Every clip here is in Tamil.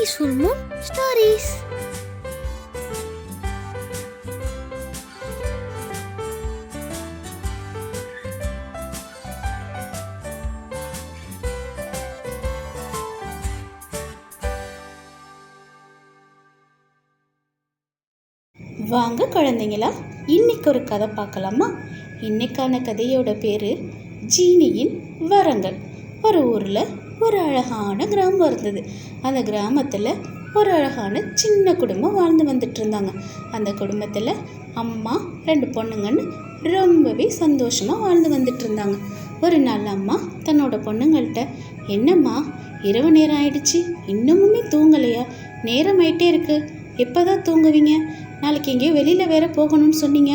பீஸ்ஃபுல் மூன் ஸ்டோரீஸ் வாங்க குழந்தைங்களா. இன்னைக்கு ஒரு கதை பார்க்கலாமா? இன்னைக்கான கதையோட பேர் ஜீனியின் வரங்கள். ஒரு ஊரில் ஒரு அழகான கிராமம் இருந்தது. அந்த கிராமத்தில் ஒரு அழகான சின்ன குடும்பம் வாழ்ந்து வந்துட்டு இருந்தாங்க அந்த குடும்பத்தில் அம்மா ரெண்டு பொண்ணுங்கன்னு ரொம்பவே சந்தோஷமாக வாழ்ந்து வந்துட்டு இருந்தாங்க ஒரு நாள் அம்மா தன்னோட பொண்ணுங்கள்கிட்ட என்னம்மா இரவு நேரம் ஆயிடுச்சு. இன்னமுமே தூங்கலையா? நேரம் ஆயிட்டே இருக்கு. எப்போ தான் தூங்குவீங்க? நாளைக்கு எங்கேயோ வெளியில் வேற போகணும்னு சொன்னீங்க.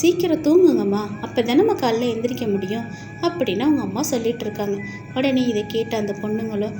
சீக்கிரம் தூங்குங்கம்மா. அப்போ நம்ம காலைல எந்திரிக்க முடியும் அப்படின்னு அவங்க அம்மா சொல்லிட்டு இருக்காங்க. உடனே இதை கேட்ட அந்த பொண்ணுங்களும்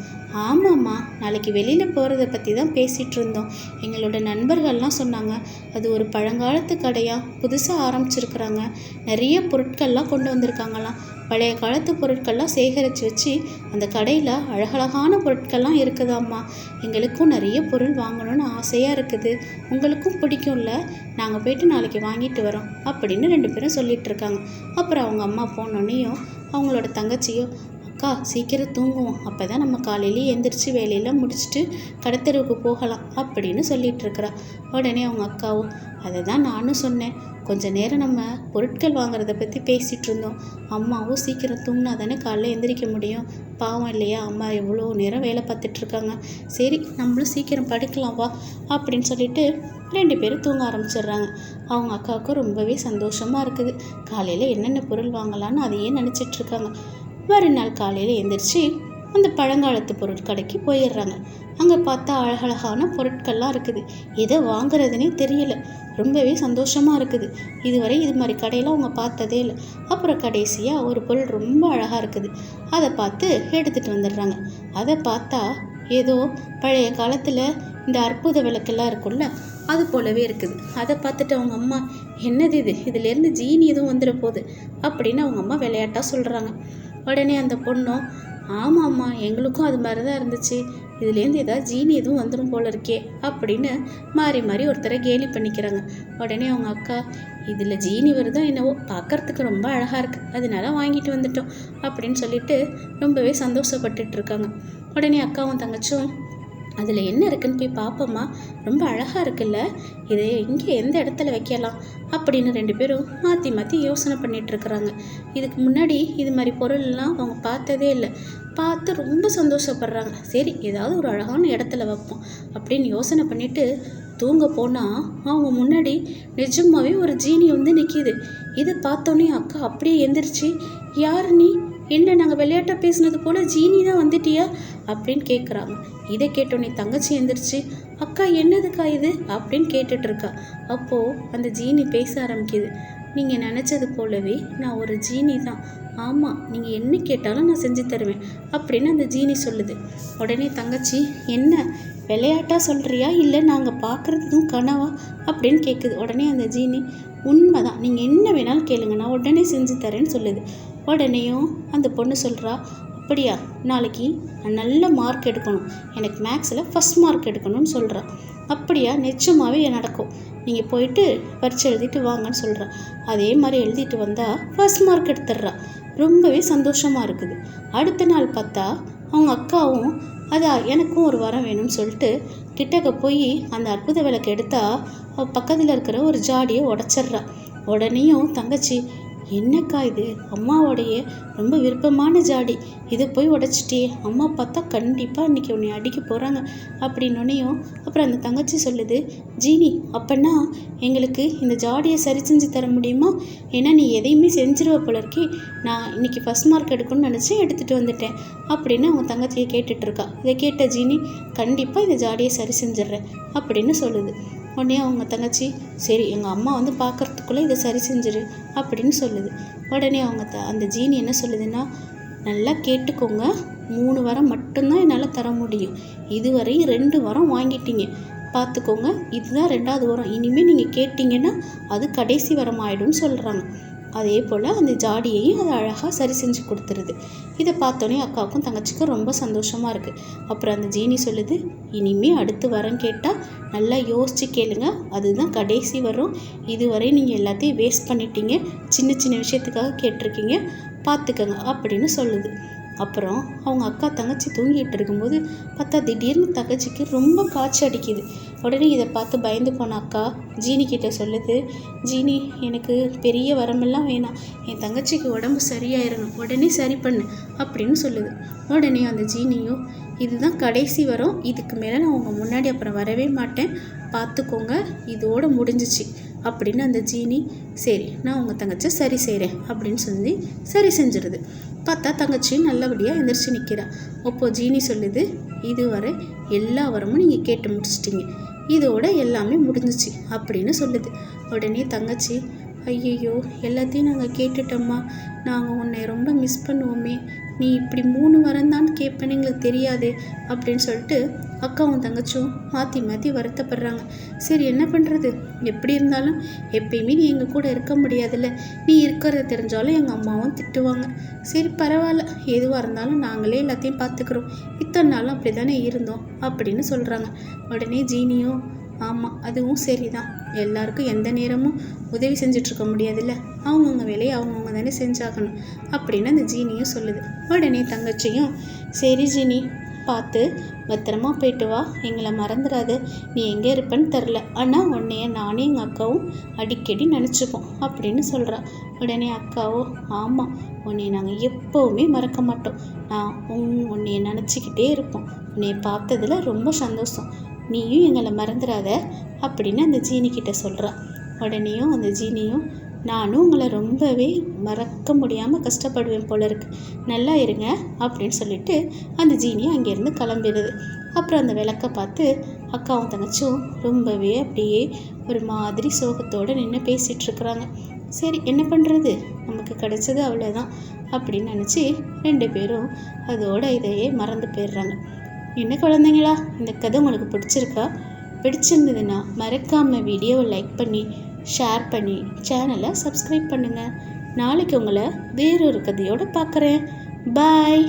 ஆமாம்மா நாளைக்கு வெளியில் போகிறத பற்றி தான் பேசிகிட்டு இருந்தோம். எங்களோட நண்பர்கள்லாம் சொன்னாங்க அது ஒரு பழங்காலத்து கடையாக புதுசாக ஆரம்பிச்சிருக்கிறாங்க. நிறைய பொருட்கள்லாம் கொண்டு வந்திருக்காங்களாம். பழைய காலத்து பொருட்கள்லாம் சேகரித்து வச்சு அந்த கடையில் அழகழகான பொருட்கள்லாம் இருக்குதாம்மா. எங்களுக்கும் நிறைய பொருள் வாங்கணும்னு ஆசையாக இருக்குது. உங்களுக்கும் பிடிக்கும்ல. நாங்கள் போயிட்டு நாளைக்கு வாங்கிட்டு வரோம் அப்படின்னு ரெண்டு பேரும் சொல்லிகிட்டு இருக்காங்க. அப்புறம் அவங்க அம்மா போனோன்னையும் அவங்களோட தங்கச்சியும் அக்கா சீக்கிரம் தூங்குவோம் அப்போ தான் நம்ம காலையிலேயே எந்திரிச்சு வேலையெல்லாம் முடிச்சுட்டு கடத்தெருவுக்கு போகலாம் அப்படின்னு சொல்லிகிட்டு இருக்கிறா. உடனே அவங்க அக்காவும் அதை தான் நானும் சொன்னேன். கொஞ்ச நேரம் நம்ம பொருட்கள் வாங்குறத பற்றி பேசிகிட்டு இருந்தோம். அம்மாவும் சீக்கிரம் தூங்கினா தானே காலைல எந்திரிக்க முடியும். பாவம் இல்லையா? அம்மா எவ்வளோ நேரம் வேலை பார்த்துட்ருக்காங்க சரி நம்மளும் சீக்கிரம் படுக்கலாம் வா அப்படின்னு சொல்லிட்டு ரெண்டு பேரும் தூங்க ஆரம்பிச்சிடுறாங்க. அவங்க அக்காவுக்கும் ரொம்பவே சந்தோஷமாக இருக்குது. காலையில் என்னென்ன பொருள் வாங்கலாம்னு அதையே நினச்சிட்ருக்காங்க மறுநாள் காலையில் எந்திரிச்சு அந்த பழங்காலத்து பொருட்கடைக்கு போயிடுறாங்க. அங்கே பார்த்தா அழகழகான பொருட்கள்லாம் இருக்குது. எதை வாங்குறதுனே தெரியல. ரொம்பவே சந்தோஷமாக இருக்குது. இதுவரை இது மாதிரி கடையெல்லாம் அவங்க பார்த்ததே இல்லை. அப்புறம் கடைசியாக ஒரு பொருள் ரொம்ப அழகாக இருக்குது. அதை பார்த்து எடுத்துகிட்டு வந்துடுறாங்க. அதை பார்த்தா ஏதோ பழைய காலத்தில் இந்த அற்புத விளக்கெல்லாம் இருக்கும்ல அது போலவே இருக்குது. அதை பார்த்துட்டு அவங்க அம்மா என்னது இது? இதுலேருந்து ஜீனி எதுவும் வந்துட போகுது? அப்படின்னு அவங்க அம்மா விளையாட்டாக சொல்கிறாங்க உடனே அந்த பொண்ணும் ஆமாம்மா எங்களுக்கும் அது மாதிரி தான் இருந்துச்சு. இதுலேருந்து ஏதாவது ஜீனி எதுவும் வந்துடும் போல இருக்கே அப்படின்னு மாறி மாறி ஒருத்தரை கேலி பண்ணிக்கிறாங்க. உடனே அவங்க அக்கா இதில் ஜீனி வருதோ என்னவோ பார்க்கறதுக்கு ரொம்ப அழகாக இருக்குது அதனால வாங்கிட்டு வந்துட்டோம். அப்படின்னு சொல்லிட்டு ரொம்பவே சந்தோஷப்பட்டுட்டு இருக்காங்க. உடனே அக்காவும் தங்கச்சும் அதில் என்ன இருக்குன்னு போய் பார்ப்போம்மா ரொம்ப அழகாக இருக்குல்ல. இதை இங்கே எந்த இடத்துல வைக்கலாம்? அப்படின்னு ரெண்டு பேரும் மாற்றி மாற்றி யோசனை பண்ணிட்டு இருக்கிறாங்க. இதுக்கு முன்னாடி இது மாதிரி பொருள்லாம் அவங்க பார்த்ததே இல்லை. பார்த்து ரொம்ப சந்தோஷப்படுறாங்க. சரி ஏதாவது ஒரு அழகான இடத்துல வைப்போம் அப்படின்னு யோசனை பண்ணிட்டு தூங்க போனால் அவங்க முன்னாடி நிஜமாகவே ஒரு ஜீனி வந்து நிற்கிது இதை பார்த்தோன்னே அக்கா அப்படியே எந்திரிச்சு யார் நீ? என்ன நாங்கள் விளையாட்டாக பேசினது போல் ஜீனி தான் வந்துட்டியா? அப்படின்னு கேட்குறாங்க இதை கேட்டோன்னே தங்கச்சி எந்திரிச்சு அக்கா என்னதுக்கா இது? அப்படின்னு கேட்டுட்ருக்கா அப்போது அந்த ஜீனி பேச ஆரம்பிக்குது. நீங்கள் நினச்சது போலவே நான் ஒரு ஜீனி தான். ஆமாம் நீங்கள் என்ன கேட்டாலும் நான் செஞ்சு தருவேன் அப்படின்னு அந்த ஜீனி சொல்லுது. உடனே தங்கச்சி என்ன விளையாட்டாக சொல்கிறியா இல்லை நாங்கள் பார்க்குறதுக்கும் கனவா? அப்படின்னு கேட்குது உடனே அந்த ஜீனி உண்மைதான். நீங்கள் என்ன வேணாலும் கேளுங்க. நான் உடனே செஞ்சு தரேன்னு சொல்லுது. உடனேயும் அந்த பொண்ணு சொல்கிறா அப்படியா நாளைக்கு நான் நல்ல மார்க் எடுக்கணும். எனக்கு மேக்ஸில் ஃபஸ்ட் மார்க் எடுக்கணும்னு சொல்கிறா அப்படியா நிச்சயமாகவே நடக்கும். நீங்கள் போயிட்டு பரீட்சை எழுதிட்டு வாங்கன்னு சொல்கிறா அதே மாதிரி எழுதிட்டு வந்தால் ஃபஸ்ட் மார்க் எடுத்துடுறா. ரொம்பவே சந்தோஷமாக இருக்குது. அடுத்த நாள் பார்த்தா அவங்க அக்காவும் அதா எனக்கும் ஒரு வரம் வேணும்னு சொல்லிட்டு கிட்டக்க போய் அந்த அற்புத விளக்கு எடுத்தா பக்கத்தில் இருக்கிற ஒரு ஜாடியை உடச்சிட்றா. உடனேயும் தங்கச்சி என்னக்கா இது? அம்மாவோடைய ரொம்ப விருப்பமான ஜாடி. இதை போய் உடச்சிட்டே அம்மா பார்த்தா கண்டிப்பாக இன்றைக்கி உன்னை அடிக்க போகிறாங்க அப்படின்னோடனையும் அப்புறம் அந்த தங்கச்சி சொல்லுது ஜீனி அப்போன்னா எங்களுக்கு இந்த ஜாடியை சரி செஞ்சு தர முடியுமா? ஏன்னா நீ எதையுமே செஞ்சிருவ போல இருக்கே. நான் இன்னைக்கு ஃபஸ்ட் மார்க் எடுக்கணும்னு நினச்சேன் எடுத்துகிட்டு வந்துட்டேன் அப்படின்னு அவங்க தங்கச்சியை கேட்டுட்ருக்கா இதை கேட்ட ஜீனி கண்டிப்பாக இந்த ஜாடியை சரி செஞ்சிடுறேன் அப்படின்னு சொல்லுது. உடனே அவங்க தங்கச்சி சரி எங்கள் அம்மா வந்து பார்க்கறதுக்குள்ளே இதை சரி செஞ்சிரு அப்படின்னு சொல்லுது. உடனே அவங்க த அந்த ஜீனி என்ன சொல்லுதுன்னா நல்லா கேட்டுக்கோங்க. மூணு வாரம் மட்டும்தான் என்னால் தர முடியும். இதுவரை ரெண்டு வாரம் வாங்கிட்டீங்க. பார்த்துக்கோங்க இதுதான் ரெண்டாவது வாரம். இனிமேல் நீங்கள் கேட்டிங்கன்னா அது கடைசி வாரம் ஆயிடும்னு சொல்கிறாங்க அதே போல் அந்த ஜாடியையும் அது அழகாக சரி செஞ்சு கொடுத்துருது. இதை பார்த்தோன்னே அக்காவுக்கும் தங்கச்சிக்கும் ரொம்ப சந்தோஷமாக இருக்குது அப்புறம் அந்த ஜீனி சொல்லுது இனிமே அடுத்து வரம் கேட்டால் நல்லா யோசித்து கேளுங்க. அதுதான் கடைசி வரும். இதுவரை நீங்கள் எல்லாத்தையும் வேஸ்ட் பண்ணிட்டீங்க. சின்ன சின்ன விஷயத்துக்காக கேட்டிருக்கீங்க. பார்த்துக்கங்க அப்படின்னு சொல்லுது. அப்புறம் அவங்க அக்கா தங்கச்சி தூங்கிட்டு இருக்கும்போது பார்த்தா திடீர்னு தங்கச்சிக்கு ரொம்ப காய்ச்சி அடிக்குது. உடனே இதை பார்த்து பயந்து போன அக்கா ஜீனி கிட்ட சொல்லுது ஜீனி எனக்கு பெரிய வரமெல்லாம் வேணாம். என் தங்கச்சிக்கு உடம்பு சரியாயிடணும் உடனே சரி பண்ணு அப்படின்னு சொல்லுது. உடனே அந்த ஜீனியும் இதுதான் கடைசி வரும். இதுக்கு மேலே நான் உங்கள் முன்னாடி அப்புறம் வரவே மாட்டேன். பார்த்துக்கோங்க. இதோடு முடிஞ்சிச்சு. அப்படின்னு அந்த ஜீனி சரி நான் உங்கள் தங்கச்சி சரி செய்கிறேன் அப்படின்னு சொல்லி சரி செஞ்சிருது. பார்த்தா தங்கச்சியும் நல்லபடியாக எந்திரிச்சு நிற்கிறா அப்போது ஜீனி சொல்லுது இதுவரை எல்லா வரமும் நீங்கள் கேட்டு முடிச்சிட்டிங்க. இதோட எல்லாமே முடிஞ்சிச்சு அப்படின்னு சொல்லுது. உடனே தங்கச்சி ஐயையோ எல்லாத்தையும் நாங்கள் கேட்டுட்டோம்மா. நாங்கள் உன்னை ரொம்ப மிஸ் பண்ணுவோமே. நீ இப்படி மூணு வரம் தான் கேட்பேன்னு எங்களுக்கு தெரியாது அப்படின்னு சொல்லிட்டு அக்காவும் தங்கச்சும் மாற்றி மாற்றி வருத்தப்படுறாங்க. சரி என்ன பண்ணுறது எப்படி இருந்தாலும் எப்பயுமே நீ எங்கள் கூட இருக்க முடியாதுல்ல. நீ இருக்கிறத தெரிஞ்சாலும் எங்கள் அம்மாவும் திட்டுவாங்க. சரி பரவாயில்ல. எதுவாக இருந்தாலும் நாங்களே எல்லாத்தையும் பார்த்துக்குறோம் இத்தனை நாளும் அப்படி தானே இருந்தோம் அப்படின்னு சொல்கிறாங்க உடனே ஜீனியும் ஆமாம் அதுவும் சரி தான் எல்லாருக்கும் எந்த நேரமும் உதவி செஞ்சிட்ருக்க முடியாதுல்ல. அவங்கவுங்க வேலையை அவங்கவுங்க தானே செஞ்சாகணும் அப்படின்னு அந்த ஜீனியும் சொல்லுது. உடனே தங்கச்சியும் சரி ஜீனி பார்த்து பத்திரமா போயிட்டு வா எங்களை மறந்துடாத. நீ எங்கே இருப்பேன்னு தெரில. ஆனால் உன்னைய நானே எங்கள் அக்காவும் அடிக்கடி நினச்சிப்போம் அப்படின்னு சொல்கிறா உடனே அக்காவோ ஆமாம் உன்னை நாங்கள் எப்போவுமே மறக்க மாட்டோம். நான் உன் உன்னைய நினச்சிக்கிட்டே இருப்போம். உன்னைய பார்த்ததுல ரொம்ப சந்தோஷம். நீயும் எங்களை மறந்துடாத அப்படின்னு அந்த ஜீனி கிட்ட சொல்கிறா உடனேயும் அந்த ஜீனியும் நானும் உங்களை ரொம்பவே மறக்க முடியாமல் கஷ்டப்படுவேன் போல இருக்கு. நல்லா இருங்க அப்படின்னு சொல்லிட்டு அந்த ஜீனி அங்கேருந்து கிளம்பிடுது. அப்புறம் அந்த விளக்கை பார்த்து அக்காவும் தங்கச்சும் ரொம்பவே அப்படியே ஒரு மாதிரி சோகத்தோடு நின்று பேசிகிட்டு இருக்கிறாங்க. சரி என்ன பண்ணுறது நமக்கு கிடைச்சது அவ்வளோதான் அப்படின்னு நினச்சி ரெண்டு பேரும் அதோட இதையே மறந்து போயிடுறாங்க. என்ன குழந்தைங்களா? இந்த கதை உங்களுக்கு பிடிச்சிருக்கா? பிடிச்சிருந்ததுன்னா மறக்காமல் வீடியோவை லைக் பண்ணி ஷேர் பண்ணி சேனலை சப்ஸ்கிரைப் பண்ணுங்கள் நாளைக்கு உங்களை வேறொரு கதையோடு பார்க்குறேன். பாய்